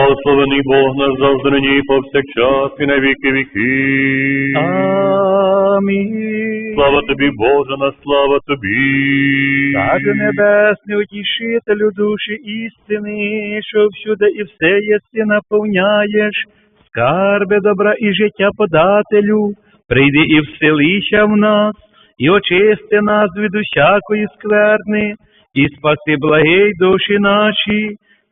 Благословений Бог наш завжди нині і повсякчас і на віки віки. Амінь. Слава тобі, Боже, на слава тобі. Царю небесний, утішителю душі істини, що всюди і все єси наповняєш, скарби добра і життя подателю, прийди і вселися в нас, і очисти нас від усякої скверни, і спаси благий душі наші.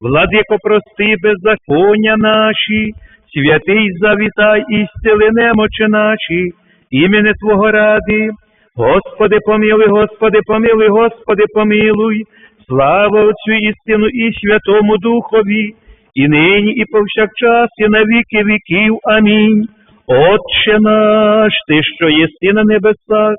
владико, прости беззаконня наші, святий завітай і зціли немочі наші, імені Твого ради. Господи, помилуй, Господи, помилуй, Господи, помилуй, слава Отцю і Сину, і Святому Духові, і нині, і повсякчас, і на віки віків. Амінь. Отче наш, Ти, що єси на небесах,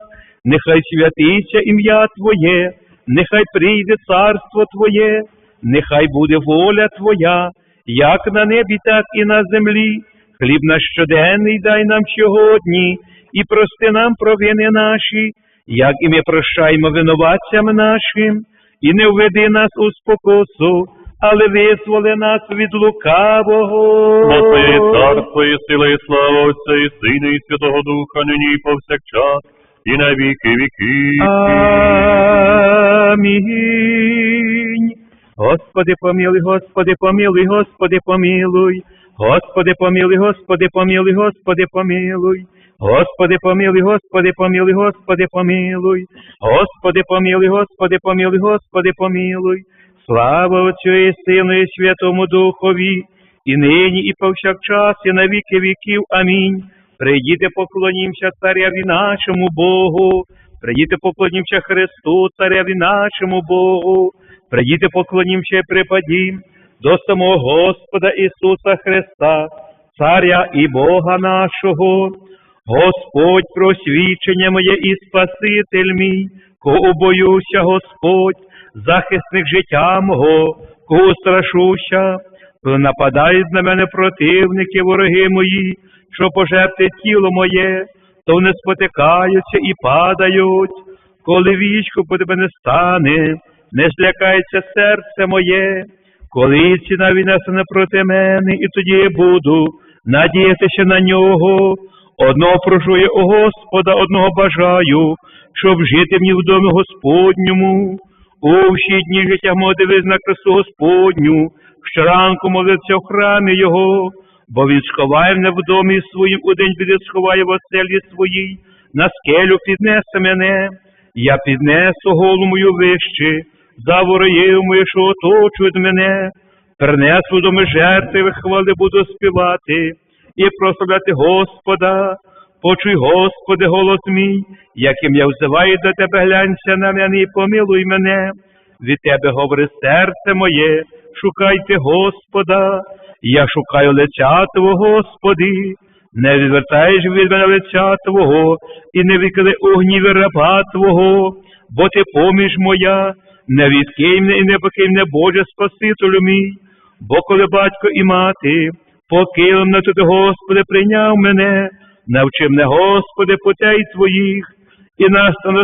нехай святиться ім'я Твоє, нехай прийде царство Твоє, нехай буде воля Твоя, як на небі, так і на землі. Хліб наш щоденний дай нам сьогодні, і прости нам провини наші, як і ми прощаємо винуватцям нашим, і не введи нас у спокусу, але визволи нас від лукавого. Бо царство і сила, і слава Отця і Сина, і Святого Духа, нині і повсякчас, і на віки віки. Амінь. Господи, помилуй, Господи, помилуй, Господи, помилуй. Господи, помилуй, Господи, помилуй, Господи, помилуй. Господи, помилуй, Господи, помилуй, Господи, помилуй. Господи, помилуй, Господи, помилуй, Господи, помилуй. Слава Отцю і Сину, і Святому Духові, і нині, і повсякчас, і на віки віків. Амінь. Прийдіте, поклонімся царяві нашому Богу. Прийдіте, поклонімся Христу, царяві нашому Богу. Прийдіте, поклонімся і припадім до самого Господа Ісуса Христа, Царя і Бога нашого. Господь, просвічення моє і Спаситель мій, кого боюся, Господь, захисник життя мого, кого страшуся, нападають на мене противники, вороги мої, що пожерти тіло моє, то вони спотикаються і падають, коли вічко по тебе не стане, не злякається серце моє, коли ціна винесена проти мене, і тоді я буду надіятися на нього. Одного прошу у Господа, одного бажаю, щоб жити мені в домі Господньому. У всі дні життя мого дивись на красу Господню, щоранку молився в храмі Його, бо він сховає мене в домі своїм, у день біди сховає в оселі своїй, на скелю піднесе мене, я піднесу голову мою вище, за вороїв мої, що оточують мене, принесу до жертви, хвали буду співати і прославляти Господа. Почуй, Господи, голос мій, яким я взиваю до Тебе, глянься на мене і помилуй мене. Від Тебе говори серце моє, шукайте Господа, я шукаю лиця Твого, Господи, не відвертаєш від мене лиця Твого, і не викидай у раба Твого, бо Ти поміж моя, не відкинь мене і не покинь мене, Боже Спасителю мій, бо коли батько і мати, покинув мене туди, Господи, прийняв мене, навчи мене, Господи, путей Твоїх, і настане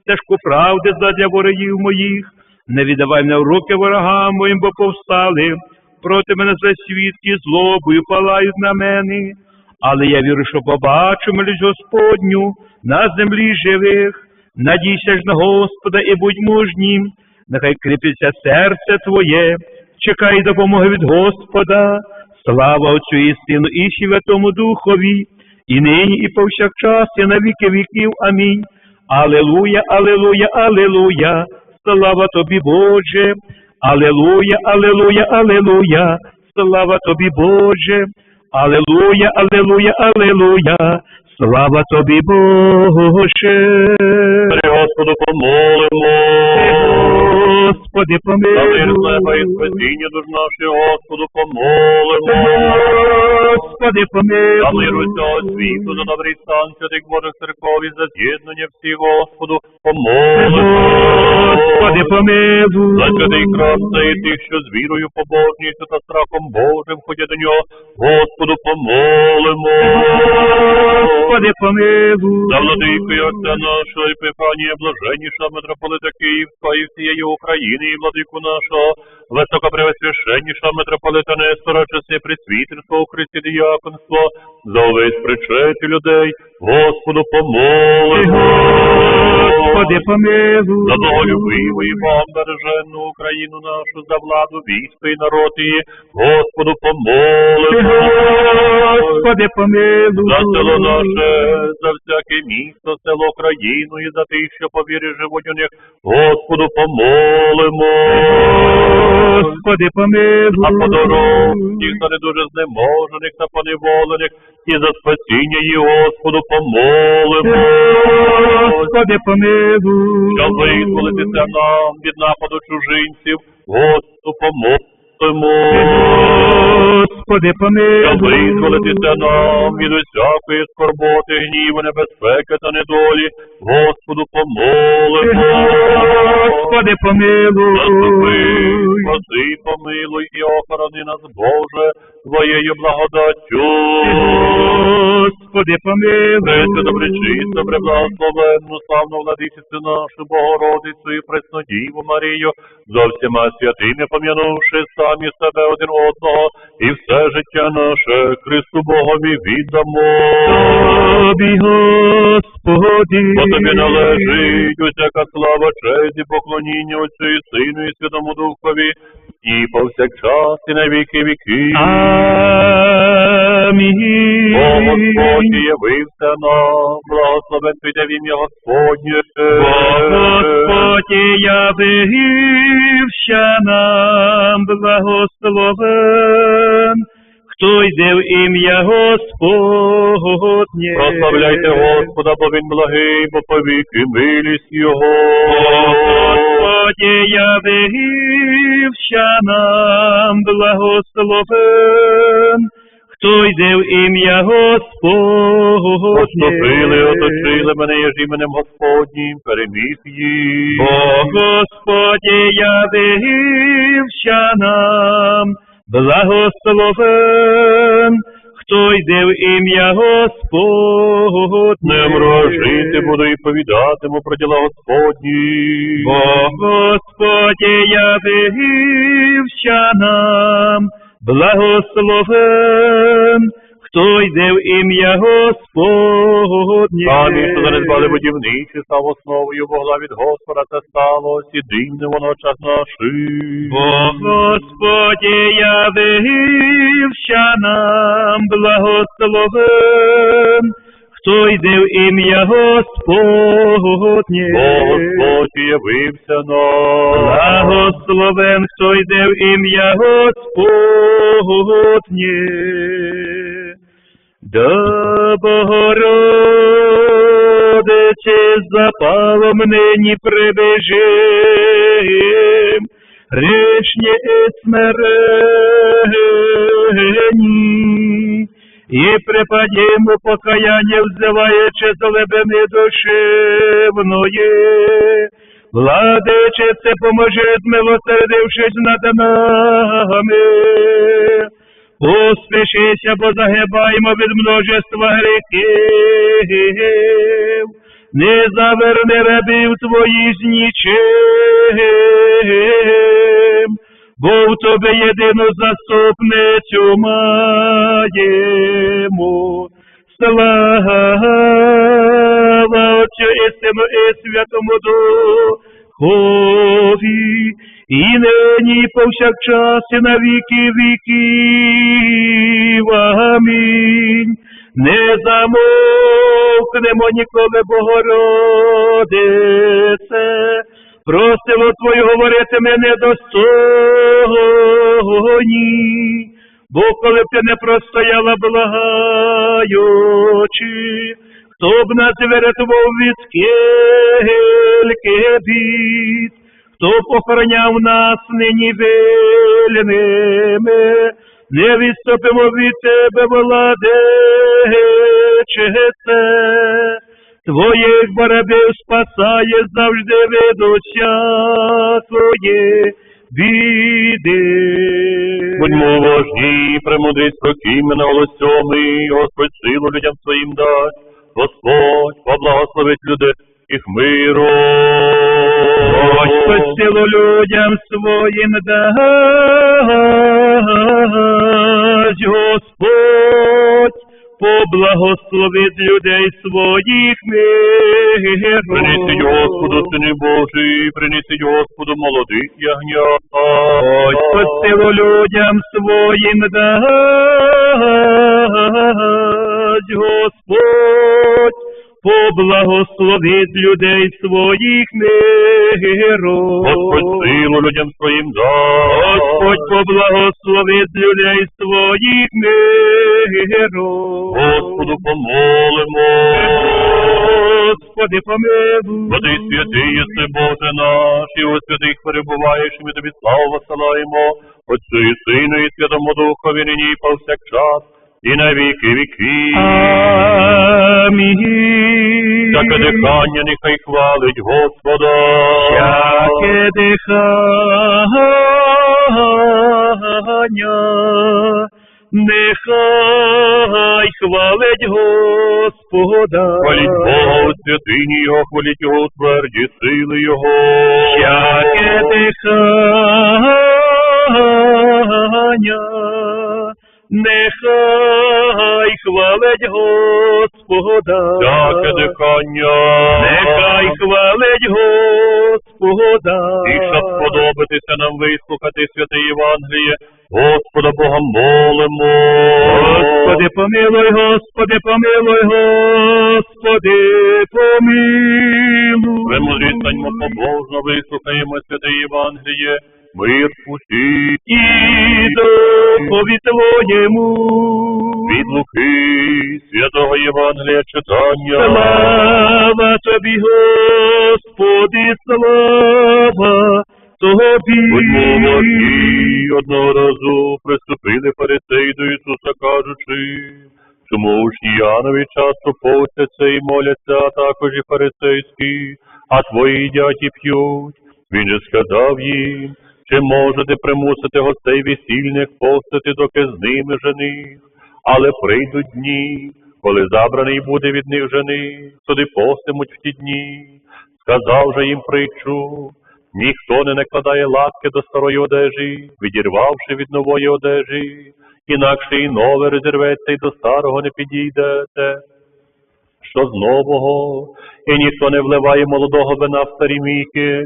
стежку правди задля ворогів моїх, не віддавай мене в руки ворогам моїм, бо повстали, проти мене за свідки злобою палають на мене, але я вірю, що побачу милість Господню на землі живих, надійся ж на Господа і будь мужнім, нехай кріпиться серце Твоє, чекай допомоги від Господа, слава Отцю і Сину, і Святому Духові, і нині, і повсякчас, і на віки віків. Амінь. Алелуя, алелуя, алелуя, слава тобі, Боже, Алелуя, алелуя, алелуя, слава тобі, Боже, Алелуя, алелуя, алелуя, слава тобі, Боже. Господу помолимо. Господи, За мир і помилуй. спасіння душ Господу помолимо. Господи, За миру цього світу, за добрий стан святих Божих церков і за з'єднання всіх Господу, помолимо. Господи, помилуй. За святий та і тих, що з вірою, побожністю та страхом Божим ходять до нього, Господу помолимо. Господи, помилуй. За владику і отця нашого Епифанія, блаженніша митрополита Київського і всієї України, владику нашого, високопревосвященніша митрополита Нестора, часи присвітерство у Христі діяконство, за увесь причет людей, Господу помолимо. Господи, помилуй. За боголюбиву і вам береженну Україну нашу, за владу, військо і народ її, Господу помолимо. Господи, помилуй. За село наше, за всяке місто, село, країну і за тих, що по вірі живуть у них, Господу помолимо. Господи, помилуй. А по дорозі, хто не дуже знеможених та поневолених, і за спасіння її, Господу помолимо. Господи, помилуй. Щоб визволитися нам від нападу чужинців, Господу помолимо. Господи, помилуй. визволитися нам від усякої скорботи, гніву, небезпеки та недолі, Господу помолимо. Господи, помилуй. Заступи, спаси, помилуй і охорони нас, Боже, Твоєю благодаттю. Господи, помилуй. Добречисто, преблагословенну, славну владичицю нашу, Богородицю і Преснодіву Марію, за всіма святими пом'янувши самі себе один одного, і все життя наше Христу Богові віддамо. Тобі, Господи. Бо тобі належить усяка слава, честь і поклоніння Отцю і Сину і Святому Духові, і повсякчас, і на віки віки. Амінь. О Господь явився нам, благословен піде в ім'я Господнє. Господь явився нам благословен, хто йде в ім'я Господнє. Прославляйте Господа, бо він благий, бо повіки милість Його. Господь явився нам благословен, хто йде в ім'я Господнє. Поступили, оточили мене, є ж іменем Господнім, переміг їх. Бо Господь явився нам благословен, хто йде в ім'я Господнє. Не мрожити буду і повідатиму про діла Господні. Бо Господь явився нам благословен, хто йде в ім'я Господнє. Самі, що занедбали будівничі, став основою Богла від Господа, це стало, сідимне воно час наший. Бо Господь явився нам благословен, хто йде в ім'я Господнє. Господь явився нам. Благословен, хто йде в ім'я Господнє. До Богородиці запалом нині прибежим, грішні і і припадімо покаяння, взиваючи з глибини душевної. Владичице, поможи, змилосердившись над нами. Поспішися, бо загибаємо від множества гріхів. Не заверни рабів твоїх з нічим, бо в тобі єдину заступницю маємо. Слава Отцю і Сину і Святому Духові, і нині повсякчас і на віки віків. Амінь. Не замовкнемо ніколи, Богородице, просимо Твою говорити ми недостойні, бо коли б ти не простояла благаючи, хто б нас врятував від скільки бід, хто б охороняв нас нині вільними, не відступимо від тебе, владичице. Твоїх барабів спасає завжди ведуся твоє біди. Будьмо уважні, премудрість прокиме на голосьоми, Господь силу людям своїм дасть, Господь поблагословить людей їх миром. Господь силу людям своїм дасть, Господь поблагословить людей своїх миром. Принесіть Господу, сини Божий, принесіть Господу молодих ягнят. Господь силу людям своїм дасть, Господь поблагословить людей своїх миром. Господь силу людям своїм дасть. Господь поблагословить людей своїх миром. Господу помолимо. Господи, помилуй. Води святий єси Боже наш, і у святих перебуваєш, і ми тобі славу посилаємо, Отцю і Сину, і Святому Духові, нині і повсякчас, і на віки віків. Амінь. Всяке дихання нехай хвалить Господа. Всяке дихання, нехай хвалить Господа. Хваліть Бога у святині Його, хваліть Його у тверді сили Його. Всяке дихання, нехай хвалить Господа. Всяке дихання. Нехай хвалить Господа. І щоб сподобатися нам вислухати святе Євангеліє, Господа Бога молимо. Господи, помилуй, Господи, помилуй, Господи, помилуй. Премудрість станьмо побожно, вислухаємо святе Євангеліє, мир пусті. І допові Твоєму. Від Луки, святого Євангелія читання. Слава Тобі, Господи, слава Тобі. Будьмо уважні, одного разу приступили фарисеї до Ісуса, кажучи, чому учні Янові часто постяться і моляться, а також і фарисейські, а твої їдять і п'ють. Він же сказав їм, чи можете примусити гостей весільних постити, доки з ними жених, але прийдуть дні, коли забраний буде від них жених, туди постимуть в ті дні. Сказав же їм притчу, Ніхто не накладає латки до старої одежі, відірвавши від нової одежі, інакше і нове розірветься, і до старого не підійдете. Що з нового, і ніхто не вливає молодого вина в старі міки,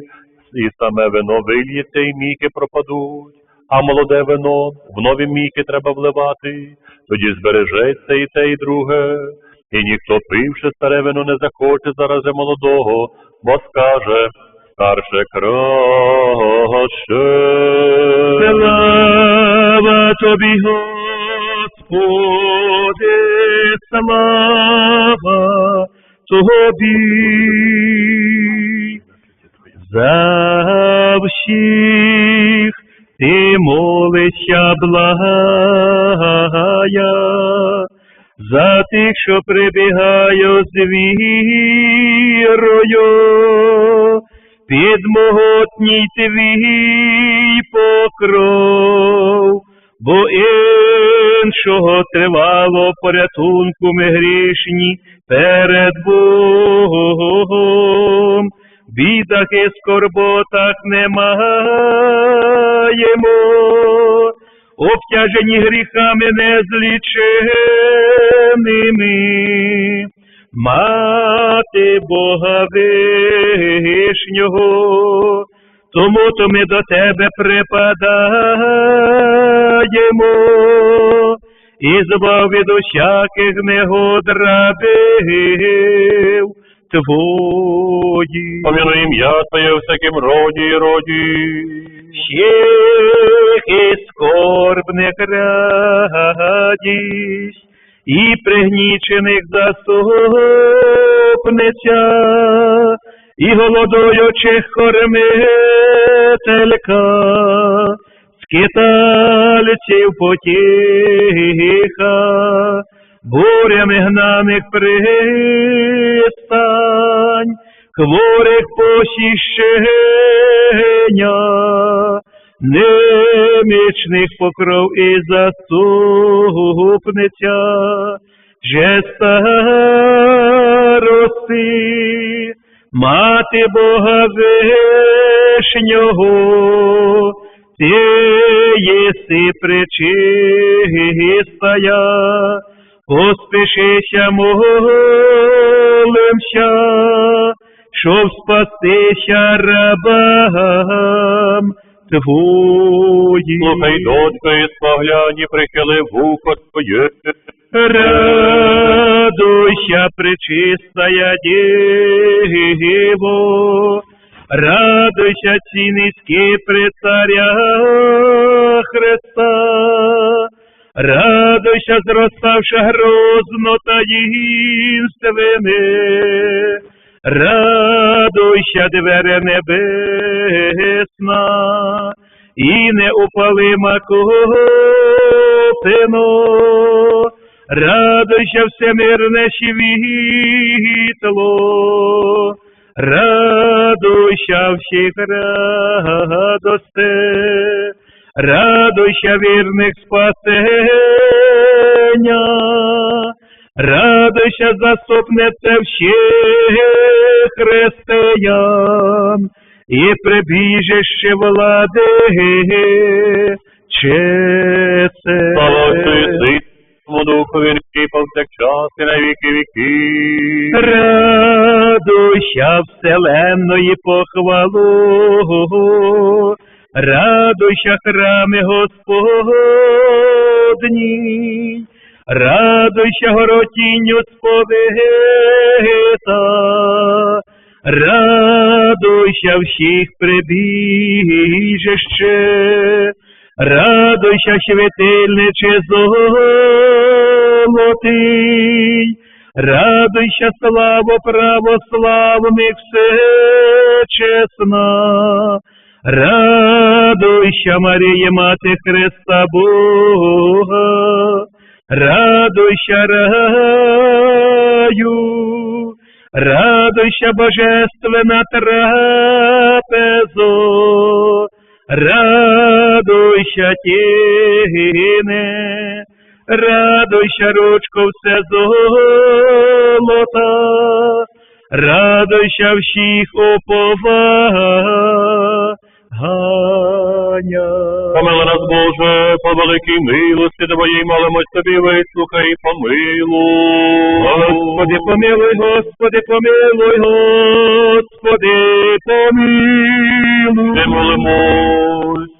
і саме вино вильється, і міки пропадуть, а молоде вино в нові міки треба вливати, тоді збережеться і те, і друге. І ніхто, пивши старе вино, не захоче зарази молодого, бо скаже, старше краще. Слава Тобі, Господи, слава Тобі. За всіх ти молишся благая, за тих, що прибігаю з вірою, під могутній твій покров, бо іншого тривало порятунку ми грішні перед Богом. Бідах і скорботах не маємо, обтяжені гріхами незліченими. Мати Бога вишнього, тому то ми до тебе припадаємо, і збав від усяких негод рабів твої. Поміну ім'я Твоє в всяким роді і роді. Всіх і скорбних радість, і пригнічених заступниця, і голодуючих кормителька, скитальців потіха, бурями гнаних пристань, хворих посіщення, немічних покров і заступниця, же старости, мати Бога вишнього, ти єси причистая, поспішися молимся, щоб спастися рабам твоїм. Слухай, дочко, і спогляні, прихили вухо твоє. Радуйся, пречистая Дево, радуйся, ці низькі при царя Христа, радуйся, зроставши грозно таїнствами, радуйся, двері небесна, і неупалима копино, радуйся всемирне світло, радуйся всіх радосте, радуйся вірних спасення, радуйся заступнице всіх християн, і прибіжище влади чесе. Слава Отцю і Сину, Духові, і повсякчас, і на віки віки. Радуйся вселенної похвалу, радуйся храми Господні, радуйся горотінню сповита, радуйся всіх прибіжище, радуйся святильниче золотий, радуйся славу православних всечесна, радуйся, Марія, Мати Христа Бога, радуйся раю, радуйся, Божественна трапезо, радуйся, тіне, радуйся, ручко все золота, радуйся всіх уповання. Помила нас, Боже, по великій милості Твоїй, молимось тобі, вислухай, і помилуй. Господи, помилуй, Господи, помилуй, Господи, помилуй. Ми молимось.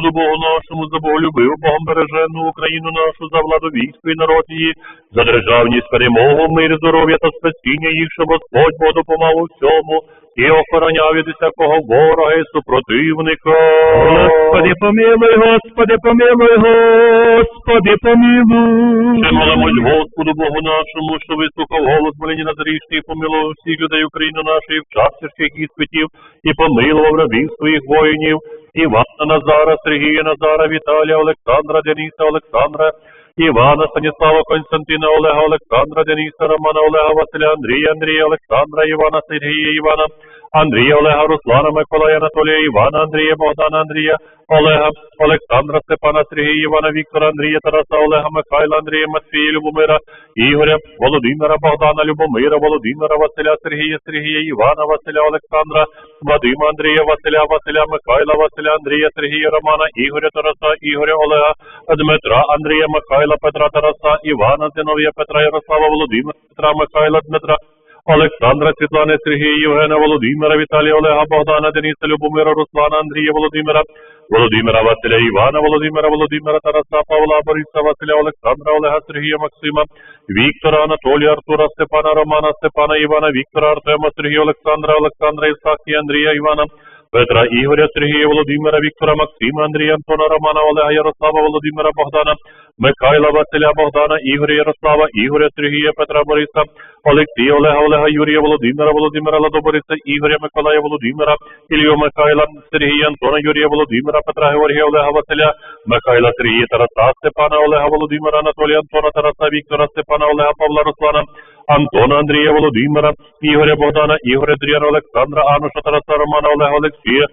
Господу Богу нашому, за Боголюбив, Богом бережену Україну нашу, за владу і народ її, за державність, перемогу, мир, здоров'я та спасіння їх, щоб Господь Бог допомагав у всьому і охороняв від усякого ворога і супротивника. Господи, помилуй, Господи, помилуй, Господи, помилуй. Ще молимось Господу Богу нашому, що вислухав голос моління назарічний, і помилував всіх людей України нашої в час тяжких іспитів, і помилував рабів своїх воїнів, Івана Назара, Сергія Назара, Віталія, Олександра, Дениса, Олександра, Івана, Станіслава, Константина, Олега, Олександра, Дениса, Романа, Олега, Василя, Андрія, Андрія, Олександра, Івана, Сергія, Івана, Андрія, Олега, Руслана, Миколая, Анатолія, Івана, Андрія, Богдана, Андрія, Олега, Олександра, Степана, Сергія, Івана, Віктора, Андрія, Тараса, Олега, Михайла, Андрія, Матвія, Любомира, Ігоря, Володимира, Богдана, Любомира, Володимира, Василя, Сергія, Сергія, Івана, Василя, Олександра, Вадима, Андрія, Василя, Василя, Михайла, Василя, Андрія, Сергія, Романа, Ігоря, Тараса, Ігоря, Олега, Дмитра, Андрія, Михайла, Петра, Тараса, Івана, Зиновія, Петра, Ярослава, Володимира, Петра, Михайла, Дмитра, Олександра, Світлани, Сергія, Євгена, Володимира, Віталія, Олега, Богдана, Дениса, Любомира, Руслана, Андрія, Володимира, Володимира, Василя, Івана, Володимира, Володимира, Тараса, Павла, Бориса, Василя, Олександра, Олега, Сергія, Максима, Віктора, Анатолія, Артура, Степана, Романа, Степана, Івана, Віктора, Артема, Сергія, Олександра, Олександра, Ісахія, Андрія, Івана, Петра, Ігоря, Сергія, Володимира, Віктора, Максима, Андрія, Антона, Романа, Олега, Ярослава, Володимира, Богдана, Михайла, Василя, Богдана, Ігоря, Ярослава, Ігоря, Сергія, Петра, Бориса, Олексія, Олега, Олега, Юрія, Володимира, Володимира, Ладобориса, Ігоря, Миколая, Володимира, Ілью, Михайла, Сергія, Антона, Юрія, Володимира, Петра, Георгія, Олега, Василя, Михайла, Сергія, Тараса, Степана, Олега, Володимира, Анатолія, Антона, Тараса, Віктора, Степана, Олега, Павла, Руслана, Антона, Андрія, Володимира, Ігоря, Богдана, Ігоря, Дріяна, Олександра, Ануша, Тараса, Романа, Олега, Олексія,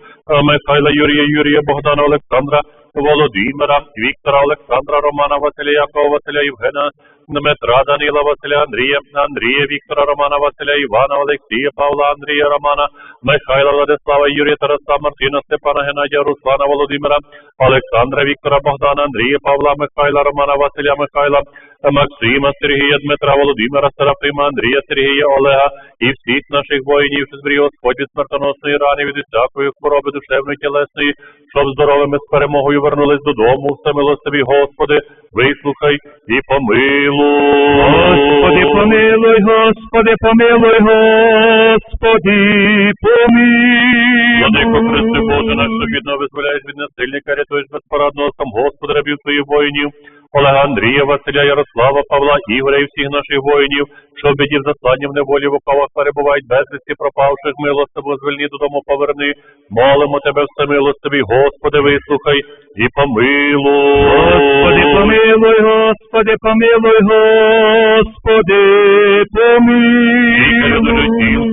Михайла, Юрія, Юрія, Богдана, Олександра, Володимира, Віктора, Олександра, Романа, Василя, Якова, Василя, Євгена, Дмитра, Данила, Василя, Андрія, Андрія, Віктора, Романа, Василя, Івана, Олексія, Павла, Андрія, Романа, Михайла, Владислава, Юрія, Тараса, Мартина, Степана, Геннадія, Руслана, Володимира, Олександра, Віктора, Богдана, Андрія, Павла, Михайла, Романа, Василя, Михайла, Максима, Сергія, Дмитра, Володимира, Серафима, Андрія, Сергія, Олега і всіх наших воїнів, що зберіг Господь від смертоносної рани, від усякої хвороби душевної тілесної, щоб здоровими з перемогою вернулись додому, все милостиві, Господи, вислухай і помилуй. Господи, помилуй, Господи, помилуй, Господи, Владико Христи Боже, наш що визволяєш від насильника, рятуєш безпорадного сам Господи, рабів твоїх воїнів, Олега Андрія, Василя, Ярослава, Павла, Ігоря і всіх наших воїнів, що в біді в неволі в оковах перебувають безвісті пропавших, милостиво звільні додому поверни. Молимо тебе, всемилостивий, Господи, вислухай і помилуй. Господи, помилуй, Господи, помилуй, Господи, помилуй.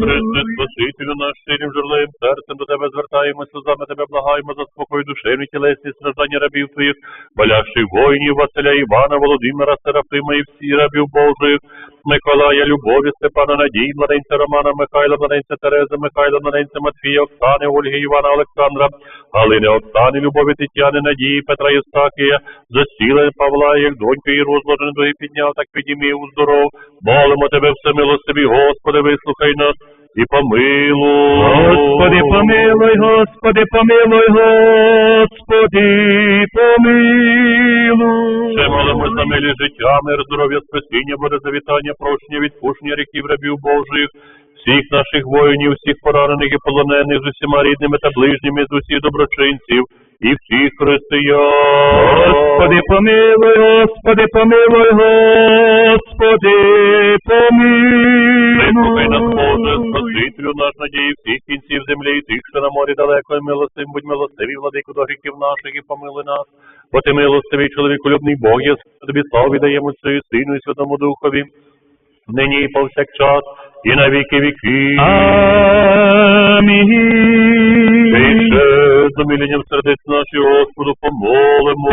Христе, Спасителю наш щирим журливим серцем до тебе звертаємося, сльозами тебе благаємо за спокій душевні тілесні страждання рабів твоїх, болящих воїнів, Василя Івана, Володимира, Серафима і всі рабів Божих, Миколая, Любові, Степана, Надій, младенця Романа, Михайла, младенця Терези, Михайла, младенця Матвія, Оксани, Ольги, Івана, Олександра, Галини, Оксани, Любові, Тетяни, Надії, Петра Євстахія, засілення Павла, як доньки і розложені дуги підняв, так підійми у здоров. Молимо тебе, всемилостиві, Господи, вислухай нас і помилуй. Господи, помилуй, Господи, помилуй, Господи, помилуй. Ще молимо за милі життя, мир, здоров'я, спасіння, буде завітання, прощення, відпущення ріків рабів Божих, всіх наших воїнів, всіх поранених і полонених з усіма рідними та ближніми, з усіх доброчинців і всіх християн. Господи, помилуй, Господи, помилуй, Господи, Вислухай нас, Боже, помилуй. Спасителю наш надії всіх кінців землі, і тих, що на морі далеко, і милостивим, будь милостиві, владику до гріхів наших, і помилуй нас. Бо ти милостивий, чоловіколюбний Бог, є тобі славу віддаємо Сину і Святому Духові, нині і повсякчас, і на віки віки. Амінь. Більше з умиленням сердець наших, Господу, помолимо.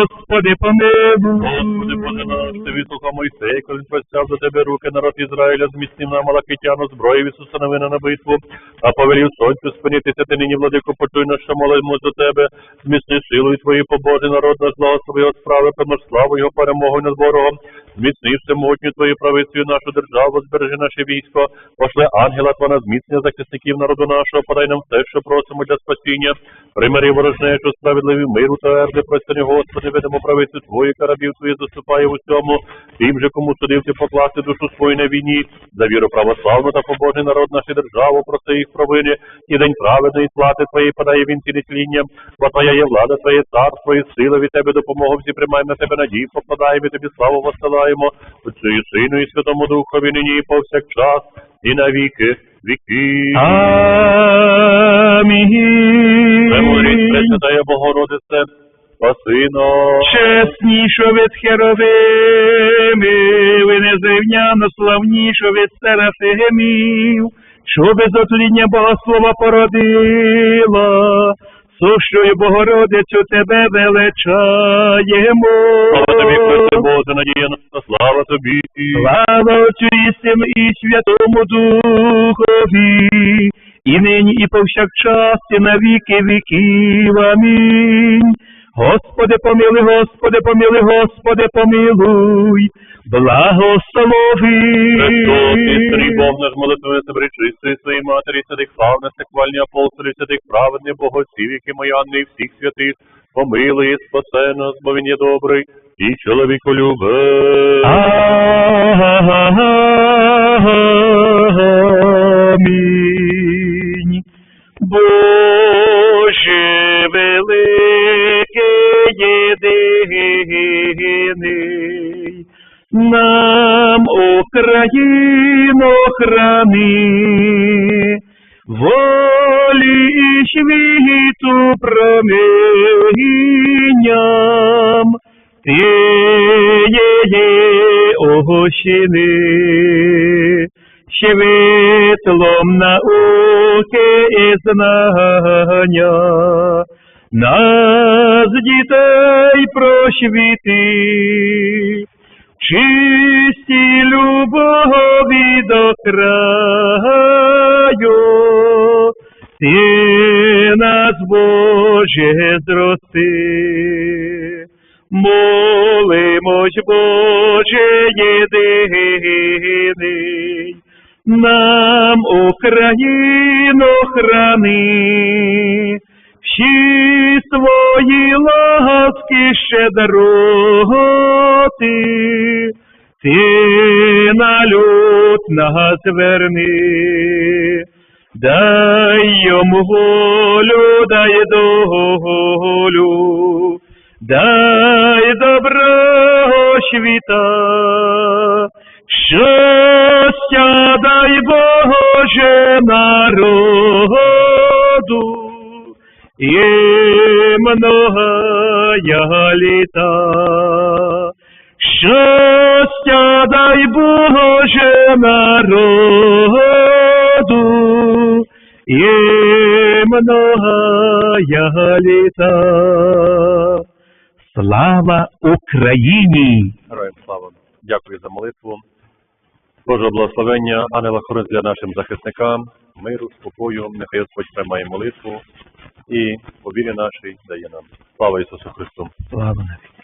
Господи, помилуй. Господи, Боже наш, ти вислухав Мойсей, коли простяв до тебе руки народ Ізраїля, зміцнив на Малакитяну зброю від установи на битву, а повелів сонцю спинитися ти нині, владико, почуй нас, що молимо до тебе, зміцни силою твої побожі, народ наш, благослови його справи, понос славу його перемогою над ворогом, зміцни всемогутню твою правицею нашу державу, збережи наше військо, пошли ангела Твого на зміцнення захисників народу нашого, подай нам все, що просимо для спасіння, примири ворожнечу, справедливі миру та ерди, простяни, Господи, ведемо правицю Твою, карабів Твої заступає в усьому, тим же, кому судив ти покласти душу свою на війні, за віру православну та побожний народ нашу державу, проси їх провини, і день праведної плати Твоєї подає він ці тління, бо Твоя є влада, Твоє царство і сила від Тебе допомогу всі приймаємо на Тебе надію, покладаємо Тобі славу воссилаємо, Отцю і Сину і Святому Духові нині і повсякчас, і на віки віки. Амінь. Премудрість, Пресвятая Богородице, спаси нас. Чесніше від херовими, ви незрівняно славніше від серафимів, що без отління Богослова породила, сущою Богородицю тебе величаємо. Слава тобі, Христе Боже, надія наша, слава тобі. Слава Отцю і Сину і Святому Духові, і нині, і повсякчас, і на віки віків. Амінь. Господи, помилуй, Господи, помилуй, Господи, помилуй, благослови. Христос, істинний Бог наш молитвою себе чистої своїй матері, святих славних, хвальні апостолів, святих праведних богоців, які Анни і всіх святих, помилуй спасе нас, бо він є добрий і чоловіколюбець. Амінь. Боже великий єдиний, нам Україну храни, волі і світу промінням, тієї огощини, світлом науки і знання, нас дітей просвіти, чисті любові до краю, ти нас, Боже, зрости. Молимось, Боже, єдиний, нам Україну храни, всі свої ласки щедроти, ти на люд нас верни, дай йому волю, дай долю, дай Україні! Героям слава. Дякую за молитву. Божого благословення, ангела Хорон для нашим захисникам, миру, спокою, нехай Господь приймає молитву і по вірі нашій дає нам. Слава Ісусу Христу! Слава навіки!